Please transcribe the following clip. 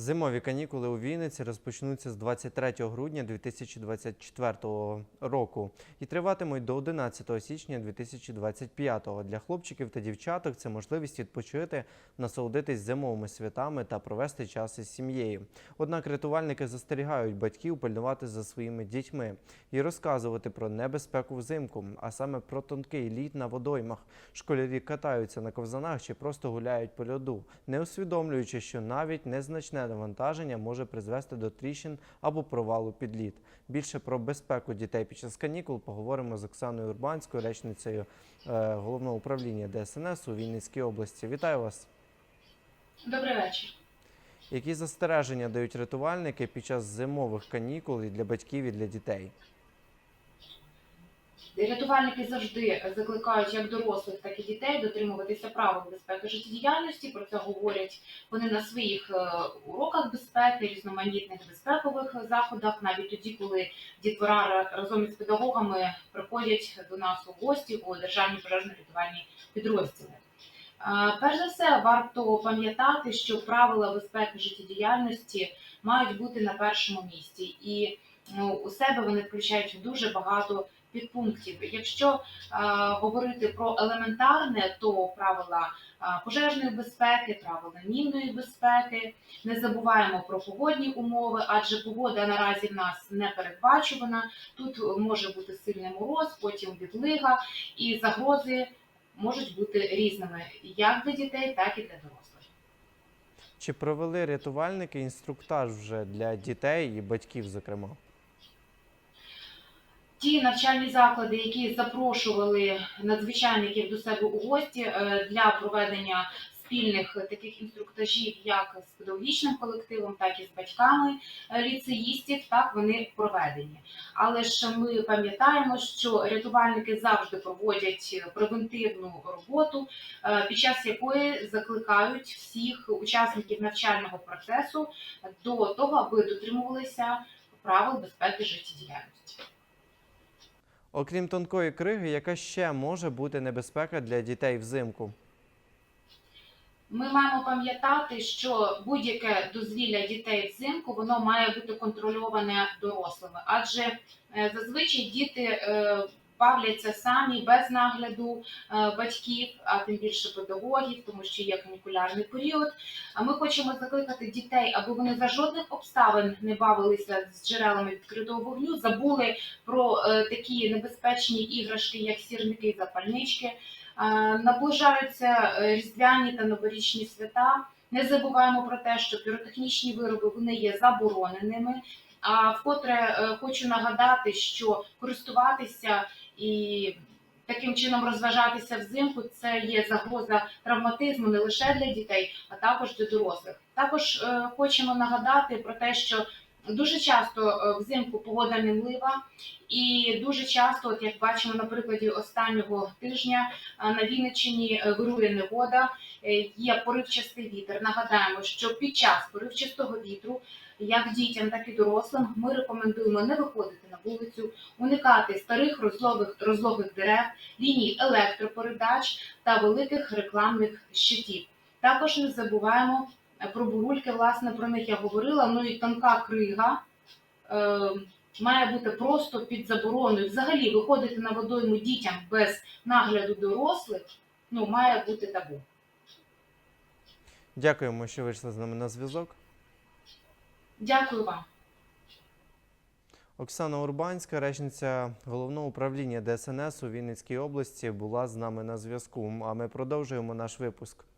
Зимові канікули у Вінниці розпочнуться з 23 грудня 2024 року і триватимуть до 11 січня 2025. Для хлопчиків та дівчаток це можливість відпочити, насолодитись зимовими святами та провести час із сім'єю. Однак рятувальники застерігають батьків пильнувати за своїми дітьми і розказувати про небезпеку взимку, а саме про тонкий лід на водоймах. Школярі катаються на ковзанах чи просто гуляють по льоду, не усвідомлюючи, що навіть незначне навантаження може призвести до тріщин або провалу під лід. Більше про безпеку дітей під час канікул поговоримо з Оксаною Урбанською, речницею е, головного управління ДСНС у Вінницькій області. Вітаю вас! Добрий вечір. Які застереження дають рятувальники під час зимових канікул і для батьків і для дітей? Рятувальники завжди закликають як дорослих, так і дітей дотримуватися правил безпеки життєдіяльності. Про це говорять вони на своїх е, уроках безпеки, різноманітних безпекових заходах, навіть тоді, коли дітвора разом із педагогами приходять до нас у гості у державні пожежно-рятувальні підрозділи. Е, Перш за все, варто пам'ятати, що правила безпеки життєдіяльності мають бути на першому місці, і ну, у себе вони включають дуже багато підпунктів. Якщо е, говорити про елементарне, то правила е, пожежної безпеки, правила мінної безпеки. Не забуваємо про погодні умови, адже погода наразі в нас не передбачувана. Тут може бути сильний мороз, потім відлига, і загрози можуть бути різними як для дітей, так і для дорослих. Чи провели рятувальники інструктаж вже для дітей і батьків, зокрема? Ті навчальні заклади, які запрошували надзвичайників до себе у гості е, для проведення спільних таких інструктажів, як з педагогічним колективом, так і з батьками ліцеїстів, так вони проведені. Але ж ми пам'ятаємо, що рятувальники завжди проводять превентивну роботу, е, під час якої закликають всіх учасників навчального процесу до того, аби дотримувалися правил безпеки життєдіяльності. Окрім тонкої криги, яка ще може бути небезпека для дітей взимку? Ми маємо пам'ятати, що будь-яке дозвілля дітей взимку воно має бути контрольоване дорослими, адже е, зазвичай діти е, бавляться самі без нагляду е, батьків, а тим більше педагогів, тому що є канікулярний період. Ми хочемо закликати дітей, аби вони за жодних обставин не бавилися з джерелами відкритого вогню, забули про е, такі небезпечні іграшки, як сірники і запальнички. Е, Наближаються різдвяні та новорічні свята. Не забуваємо про те, що піротехнічні вироби вони є забороненими. А вкотре хочу нагадати, що користуватися і таким чином розважатися взимку це є загроза травматизму не лише для дітей, а також для дорослих. Також е, хочемо нагадати про те, що дуже часто е, взимку погода мінлива, і дуже часто, от як бачимо на прикладі останнього тижня, на Вінниччині е, вирує негода, е, є поривчастий вітер. Нагадаємо, що під час поривчастого вітру, як дітям, так і дорослим, ми рекомендуємо не виходити на вулицю, уникати старих розлогих, розлогих дерев, ліній електропередач та великих рекламних щитів. Також не забуваємо е, про бурульки, власне, про них я говорила. Ну і тонка крига. Е, Має бути просто під забороною. Взагалі виходити на водойму дітям без нагляду дорослих ну, має бути табу. Дякуємо, що вийшли з нами на зв'язок. Дякую вам. Оксана Урбанська, речниця головного управління ДСНС у Вінницькій області, була з нами на зв'язку. А ми продовжуємо наш випуск.